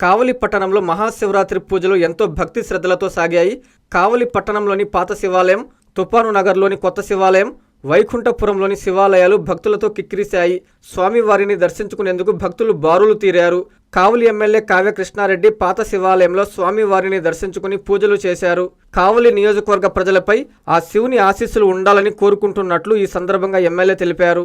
కావలి పట్టణంలో మహాశివరాత్రి పూజలు ఎంతో భక్తి శ్రద్ధలతో సాగాయి. కావలి పట్టణంలోని పాత శివాలయం తుపాను నగర్లోని కొత్త శివాలయం వైకుంఠపురంలోని శివాలయాలు భక్తులతో కిక్కిరిశాయి. స్వామివారిని దర్శించుకునేందుకు భక్తులు బారులు తీరారు. కావలి ఎమ్మెల్యే కావ్య కృష్ణారెడ్డి పాత శివాలయంలో స్వామివారిని దర్శించుకుని పూజలు చేశారు. కావలి నియోజకవర్గ ప్రజలపై ఆ శివుని ఆశీస్సులు ఉండాలని కోరుకుంటున్నట్లు ఈ సందర్భంగా ఎమ్మెల్యే తెలిపారు.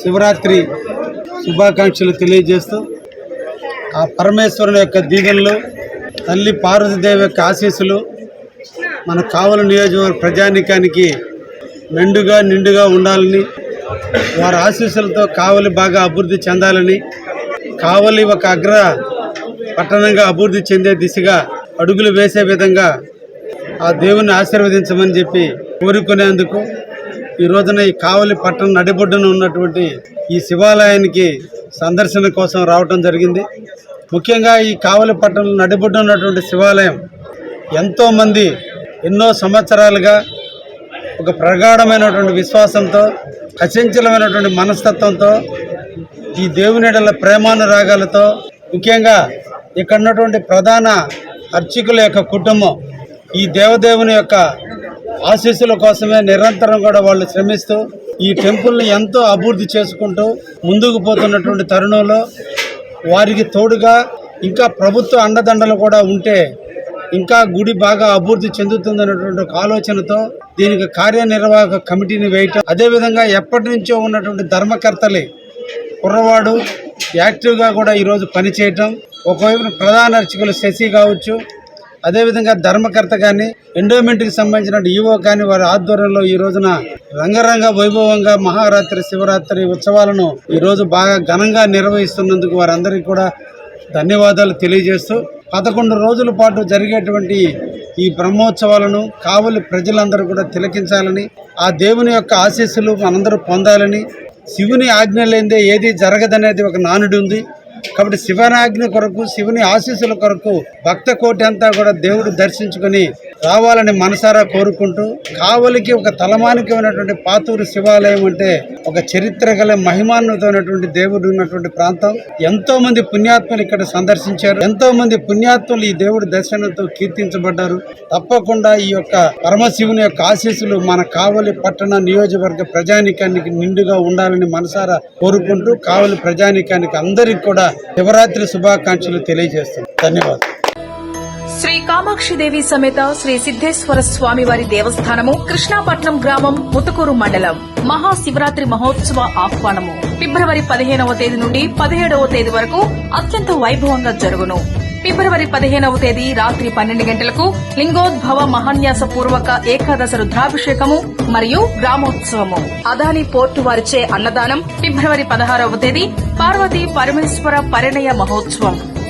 శివరాత్రి శుభాకాంక్షలు తెలియజేస్తూ ఆ పరమేశ్వరుని యొక్క దీవెనలు తల్లి పార్వతీదేవి యొక్క ఆశీస్సులు మన కావల నియోజకవర్గ ప్రజానికానికి మెండుగా నిండుగా ఉండాలని వారి ఆశీస్సులతో కావలి బాగా అభివృద్ధి చెందాలని కావలి ఒక అగ్ర పట్టణంగా అభివృద్ధి చెందే దిశగా అడుగులు వేసే విధంగా ఆ దేవుని ఆశీర్వదించమని చెప్పి కోరుకునేందుకు ఈ రోజున ఈ కావలి పట్టణం నడిబొడ్డున ఉన్నటువంటి ఈ శివాలయానికి సందర్శన కోసం రావటం జరిగింది. ముఖ్యంగా ఈ కావలి పట్టణంలో నడిబొడ్డు ఉన్నటువంటి శివాలయం ఎంతోమంది ఎన్నో సంవత్సరాలుగా ఒక ప్రగాఢమైనటువంటి విశ్వాసంతో అచంచలమైనటువంటి మనస్తత్వంతో ఈ దేవునిడల ప్రేమానురాగాలతో ముఖ్యంగా ఇక్కడ ఉన్నటువంటి ప్రధాన అర్చకుల యొక్క కుటుంబం ఈ దేవదేవుని యొక్క ఆశీస్సుల కోసమే నిరంతరం కూడా వాళ్ళు శ్రమిస్తూ ఈ టెంపుల్ని ఎంతో అభివృద్ధి చేసుకుంటూ ముందుకు పోతున్నటువంటి తరుణంలో వారికి తోడుగా ఇంకా ప్రభుత్వ అండదండలు కూడా ఉంటే ఇంకా గుడి బాగా అభివృద్ధి చెందుతుందన్నటువంటి ఒక ఆలోచనతో దీనికి కార్యనిర్వాహక కమిటీని వేయటం అదేవిధంగా ఎప్పటి నుంచో ఉన్నటువంటి ధర్మకర్తలే కుర్రవాడు యాక్టివ్గా కూడా ఈరోజు పనిచేయటం ఒకవైపు ప్రధాన అర్చకులు శశి కావచ్చు అదేవిధంగా ధర్మకర్త కానీ ఎండోమెంట్కి సంబంధించిన ఈవో కానీ వారి ఆధ్వర్యంలో ఈ రోజున రంగరంగ వైభవంగా మహారాత్రి శివరాత్రి ఉత్సవాలను ఈరోజు బాగా ఘనంగా నిర్వహిస్తున్నందుకు వారందరికీ కూడా ధన్యవాదాలు తెలియజేస్తూ పదకొండు రోజుల పాటు జరిగేటువంటి ఈ బ్రహ్మోత్సవాలను కావలి ప్రజలందరూ కూడా తిలకించాలని ఆ దేవుని యొక్క ఆశీస్సులు మనందరూ పొందాలని శివుని ఆజ్ఞ లేనిదే ఏది జరగదనేది ఒక నానుడి ఉంది. కాబట్టి శివనాజ్ఞ కొరకు శివుని ఆశీస్సుల కొరకు భక్త కోటి అంతా కూడా దేవుడు దర్శించుకొని రావాలని మనసారా కోరుకుంటూ కావలికి ఒక తలమానికమైనటువంటి పాతూరు శివాలయం అంటే ఒక చరిత్ర గల మహిమాన్వితమైనటువంటి దేవుడు ఉన్నటువంటి ప్రాంతం. ఎంతో మంది పుణ్యాత్ములు ఇక్కడ సందర్శించారు. ఎంతో మంది పుణ్యాత్ములు ఈ దేవుడి దర్శనంతో కీర్తించబడ్డారు. తప్పకుండా ఈ యొక్క పరమశివుని యొక్క ఆశీస్సులు మన కావలి పట్టణ నియోజకవర్గ ప్రజానికానికి నిండుగా ఉండాలని మనసారా కోరుకుంటూ కావలి ప్రజానికానికి అందరికి కూడా శివరాత్రి శుభాకాంక్షలు తెలియజేస్తున్నాను ధన్యవాదాలు. కామాక్షిదేవి సమేత శ్రీ సిద్దేశ్వర స్వామి వారి దేవస్థానము కృష్ణాపట్నం గ్రామం ముతుకూరు మండలం. మహాశివరాత్రి మహోత్సవ ఆహ్వానము. ఫిబ్రవరి పదిహేనవ తేదీ నుండి పదిహేడవ తేదీ వరకు అత్యంత వైభవంగా జరుగును. ఫిబ్రవరి పదిహేనవ తేదీ రాత్రి పన్నెండు గంటలకు లింగోద్భవ మహాన్యాస పూర్వక ఏకాదశ రుద్రాభిషేకము మరియు గ్రామోత్సవము. అదాని పోర్టు వారిచే అన్నదానం ఫిబ్రవరి పదహారవ తేదీ పార్వతీ పరమేశ్వర పరిణయ మహోత్సవం.